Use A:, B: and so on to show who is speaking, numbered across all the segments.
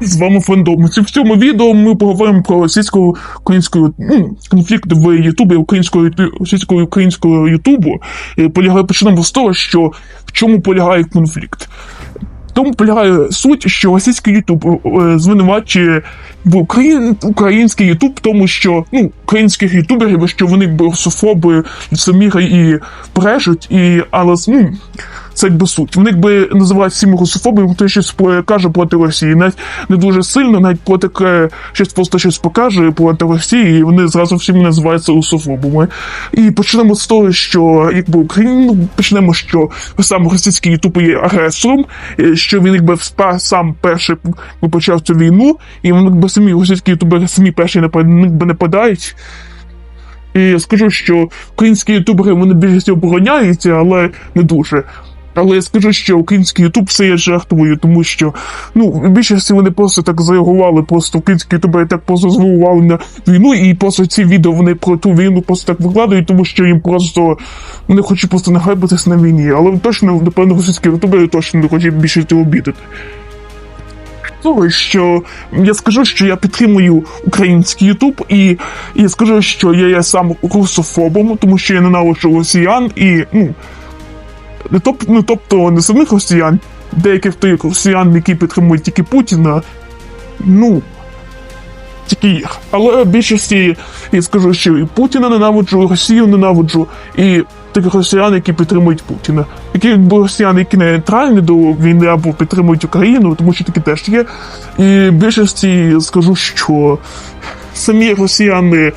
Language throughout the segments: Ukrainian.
A: З вами фандом. В цьому відео ми поговоримо про російсько-українську ну, конфлікт в Ютубі українського російського українського Ютубу. Е, Полягає почнемо з того, що в чому полягає конфлікт. Тому полягає суть, що російський Ютуб е, звинувачує Україн, український Ютуб, тому що ну, українських ютуберів, що вони русофоби самі і брешуть, і але ну, це якби суть. Вони якби називають всіми русофобами, хто щось каже проти Росії. Навіть не дуже сильно, навіть проти е, щось просто щось покаже проти Росії, і вони зразу всі називаються русофобами. І почнемо з того, що якби Україну почнемо, що сам російський Ютуб є агресором, е, що він якби сам перший почав цю війну, і вони якби самі російські ютубери самі перші напад- якби нападають. І я скажу, що українські ютубери вони більшістю обороняються, але не дуже. Але я скажу, що український Ютуб все є жертвою, тому що ну більшості вони просто так зреагували, просто українські ютубери так просто зреагували на війну, і просто ці відео вони про ту війну просто так викладають, тому що їм просто вони хочуть просто нагайбатись на війні. Але точно, напевно, російські ютубери точно не хочуть більше обідати. Того, що я скажу, що я підтримую український Ютуб, і, і скажу, що я є сам русофобом, тому що я ненавиджу росіян і ну топ, ну тобто не самих росіян, деяких тих росіян, які підтримують тільки Путіна, ну. Тільки їх. Але в більшості я скажу, що і Путіна ненавиджу, і Росію ненавиджу, і тих росіян, які підтримують Путіна. Які росіяни, які не нейтральні до війни або підтримують Україну, тому що такі теж є. І більшості скажу, що самі росіяни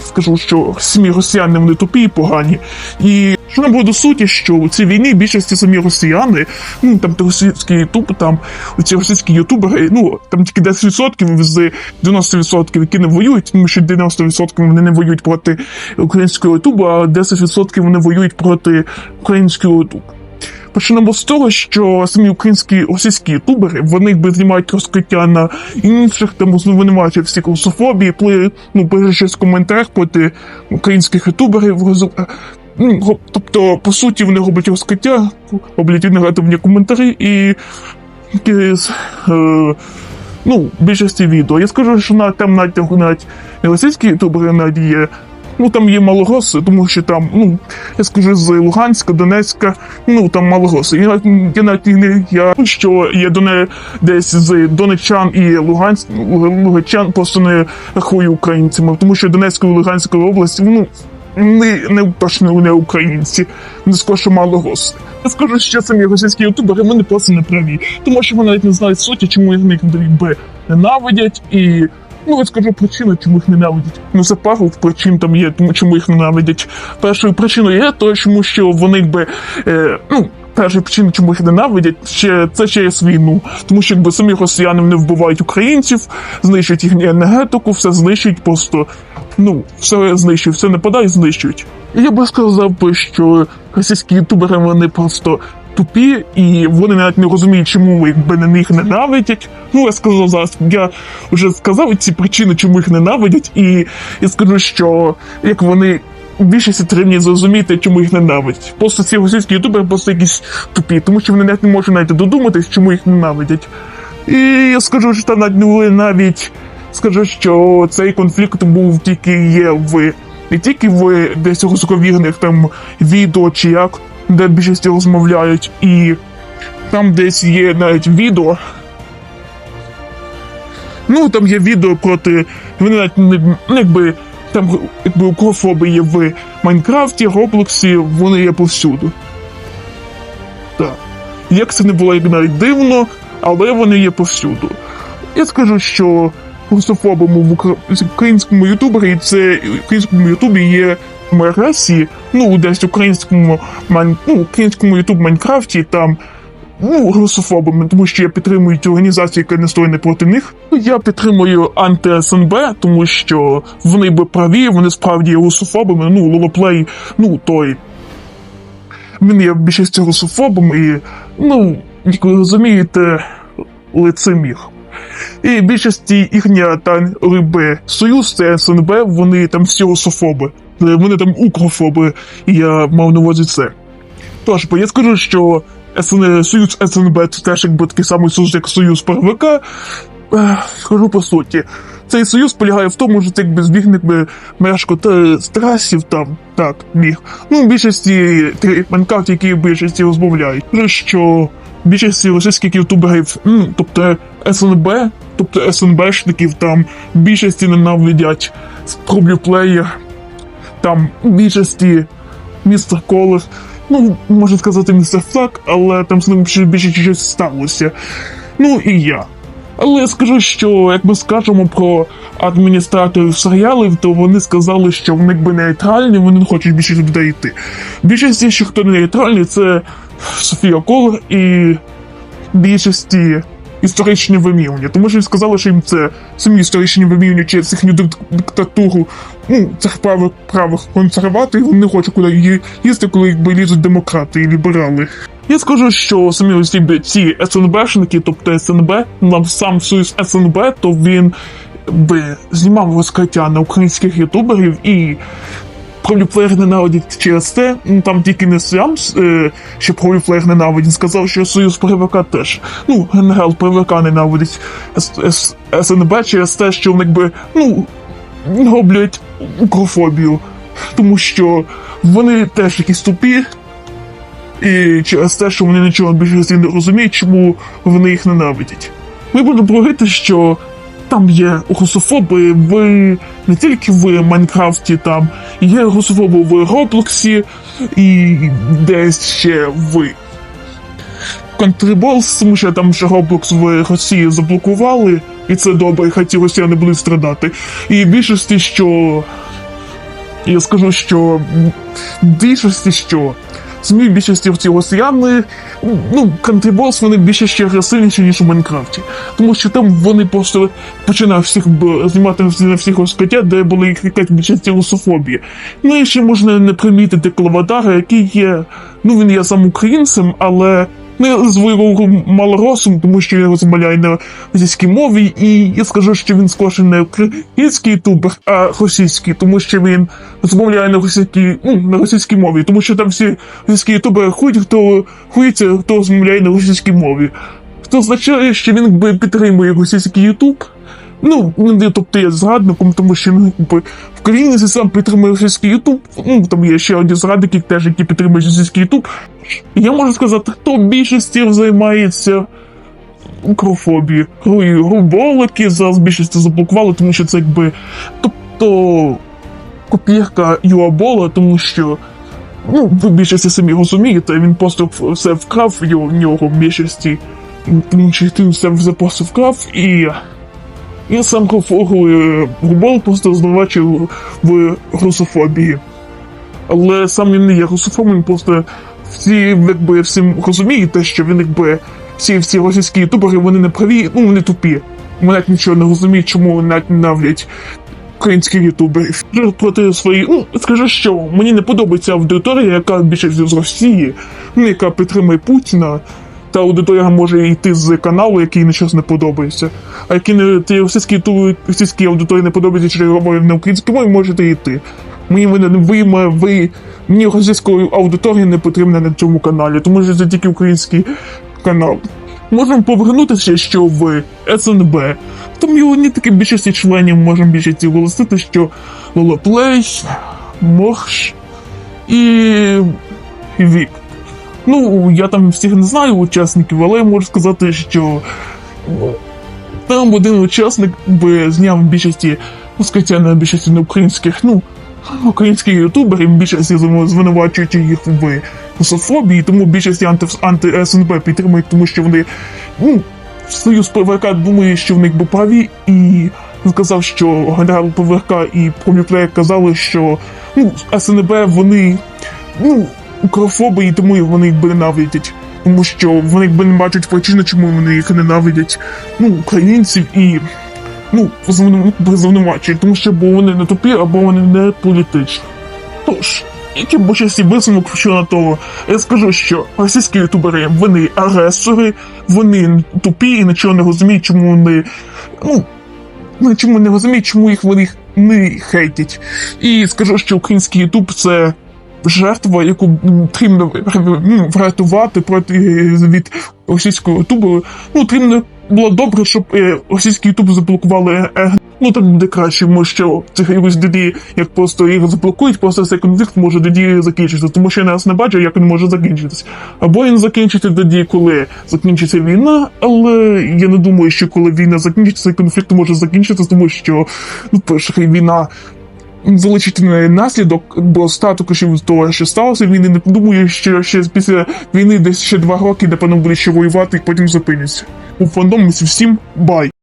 A: скажу, що самі росіяни вони тупі і погані. І що буде до суті, що у цій війні більшості самі росіяни, ну там російський ютуб, там ці російські ютубери, ну там тільки 10% з 90%, які не воюють, тому що 90% вони не воюють проти українського ютубу, а 10% вони воюють проти українського ютубу. Почнемо з того, що самі українські російські ютубери вони якби знімають розкриття на інших, там звинувачують всіх русофобії, ну пише щось в коментарях проти українських ютуберів. Ну, тобто, по суті, вони роблять розкриття, роблять негативні коментарі і якісь, е, ну, більшості відео. Я скажу, що на там навіть навіть російські ютубери навіть є. Ну там є малороси, тому що там, ну я скажу з Луганська, Донецька, ну там малороси. Я, я навіть не я що є доне десь з донеччан і Луганськ, Луганчан просто не рахую українцями, тому що Донецька і Луганська область, ну не, не точно не українці, не скорше малороси. Я скажу, що самі російські ютубери вони просто не праві, тому що вони навіть не знають суті, чому їх якби ненавидять і. Ну, я скажу причину, чому їх ненавидять. Ну, це пару причин там є, тому чому їх ненавидять. Першою причиною є то, чому що вони якби. Е, ну, перша причина, чому їх ненавидять, ще це через війну. Тому що якби самі росіяни вони вбивають українців, знищують їхню енергетику, все знищують просто. Ну, все знищують, все нападають, знищують. Я би сказав що російські ютубери вони просто тупі, і вони навіть не розуміють, чому якби на них ненавидять. Ну, я сказав зараз, я вже сказав ці причини, чому їх ненавидять, і я скажу, що як вони. Більшість требні зрозуміти, чому їх ненавидять. Просто ці російські ютубери просто якісь тупі, тому що вони навіть не можуть навіть додуматись, чому їх ненавидять. І я скажу, що там навіть ну, навіть скажу, що цей конфлікт був тільки є в не тільки в десь русиковірних там відео чи як, де більшість розмовляють, і там десь є навіть відео. Ну, там є відео проти. Вони навіть не якби там якби укрофоби є в Майнкрафті, Роблоксі, вони є повсюду. Так. Як це не було як навіть дивно, але вони є повсюду. Я скажу, що русофобами в укра- українському ютубері це в українському ютубі є агресії, ну десь українському майн, ну, українському ютуб Майнкрафті там. Ну, русофобами, тому що я підтримую цю організацію, яка настроєна проти них. Я підтримую анти-СНБ, тому що вони би праві, вони справді є русофобами. Ну, Лолоплей, ну той. Він є більшістю русофобом і, ну, як ви розумієте, лицемір. І більшості їхня та риби Союз, це СНБ, вони там всі русофоби. Е, Вони там укрофоби, і я мав на увазі це. Тож, бо я скажу, що СН, Союз СНБ це теж якби такий самий союз, як Союз ПРВК. Е, Скажу по суті, цей союз полягає в тому, що це якби збіг якби мережку та з трасів там, так, біг. Ну, в більшості тих які в більшості розмовляють. Що більшості російських ютуберів, тобто СНБ, тобто СНБшників там більшості ненавидять проблюплеєр, там більшості містер Колер, ну, можна сказати, містер Флак, але там з ним більше щось сталося. Ну і я. Але я скажу, що як ми скажемо про адміністраторів серіалів, то вони сказали, що вони якби нейтральні, вони не хочуть більше туди йти. Більшість, що хто не нейтральний, це Софія Колор і більшості історичні вимірювання. Тому що сказали, що їм це самі історичні вимірювання через їхню диктатуру ну, цих правих правих консерваторів, вони не хочуть куди ї- їсти, коли якби лізуть демократи і ліберали. Я скажу, що самі ці, ці СНБшники, тобто СНБ, нам сам Союз СНБ, то він би знімав розкриття на українських ютуберів і Проліплеєр ненавидять через те, ну там тільки не сам, е, що Проліплеєр ненавидить, сказав, що Союз ПВК теж. Ну, генерал ПВК ненавидить СНБ через те, що вони якби, ну, роблять укрофобію. Тому що вони теж якісь тупі, і через те, що вони нічого більше не розуміють, чому вони їх ненавидять. Ми будемо говорити, що там є русофоби в не тільки в Майнкрафті, там є русофоби в Роблоксі і десь ще в Контриболс, тому що там ще Роблокс в Росії заблокували, і це добре, хай ці росіяни будуть страдати. І більшості, що я скажу, що більшості, що В більшості ці росіяни, ну, Контриболс, вони більше ще агресивніші, ніж у Майнкрафті. Тому що там вони просто починають всіх знімати на всіх розкриття, де були якась більшість русофобії. Ну і ще можна не примітити Кловадара, який є, ну він є сам українцем, але не звоював малоросом, тому що він розмовляє на російській мові, і я скажу, що він скорше не український ютубер, а російський, тому що він розмовляє на російській, ну, на російській мові, тому що там всі російські ютубери ходять, хто хується, хто розмовляє на російській мові. Це означає, що він би підтримує російський ютуб. Ну, тобто є зрадником, тому що ну, в країні сам підтримує російський ютуб. Ну, там є ще одні зрадники, теж, які підтримують російський ютуб. Я можу сказати, хто в більшості займається укрофобією. Груболики зараз більшості заблокували, тому що це якби. Тобто копірка Юабола, тому що. Ну, ви більшості самі розумієте, він просто все вкрав в нього в більшості. Тому що він все, вкрав і. І сам Губол просто звинувачив в русофобії. Але сам він не є русофобом, він просто всі якби всім розуміє те, що він якби всі всі російські ютубери вони не праві, ну вони тупі. Вони навіть нічого не розуміють, чому вони навіть ненавидять українських ютуберів. Проти свої, ну скажу, що мені не подобається аудиторія, яка більше з Росії, ну яка підтримує Путіна. Та аудиторія може йти з каналу, який нічого не подобається. А які не ті російські ту російські аудиторії не подобається, чи говорять на українській мові, можете йти. Мені ви, ви, ви, мені російської аудиторії не потрібна на цьому каналі, тому що це тільки український канал. Можемо повернутися, що в СНБ. Там його не таки більшості членів можемо більшості оголосити, що Лолоплей, Морш і Вік. Ну, я там всіх не знаю учасників, але я можу сказати, що ну, там один учасник би зняв більшості розкриття на більшості не українських, ну, українських ютуберів, більшості звинувачують їх в русофобії, тому більшість анти, анти-СНБ підтримують, тому що вони, ну, Союз ПВК думає, що вони якби праві, і сказав, що генерал ПВК і Проміплеєр казали, що ну, СНБ вони ну, укрофоби, і тому вони якби ненавидять. Тому що вони якби не бачать причини, чому вони їх ненавидять, ну, українців і ну, звинувачують, тому що або вони не тупі, або вони не політичні. Тож, який б щось і висновок щодо того, я скажу, що російські ютубери вони агресори, вони тупі і нічого не розуміють, чому вони. Ну, ну чому не розуміють, чому їх вони не хейтять. І скажу, що український ютуб це жертва, яку потрібно ну, врятувати проти е, від російського ютубу. Ну, потрібно було добре, щоб е, російський ютуб заблокували. Е, ну так буде краще, тому що цих якось тоді, як просто їх заблокують, просто цей конфлікт може тоді закінчитися. Тому що я нас не бачу, як він може закінчитись. Або він закінчиться тоді, коли закінчиться війна, але я не думаю, що коли війна закінчиться, цей конфлікт може закінчитися, тому що ну, перша війна залишити наслідок, бо стату з того, що сталося Він і не подумає, що ще після війни десь ще два роки, напевно, буде ще воювати і потім зупиняться. У фандомі всім бай!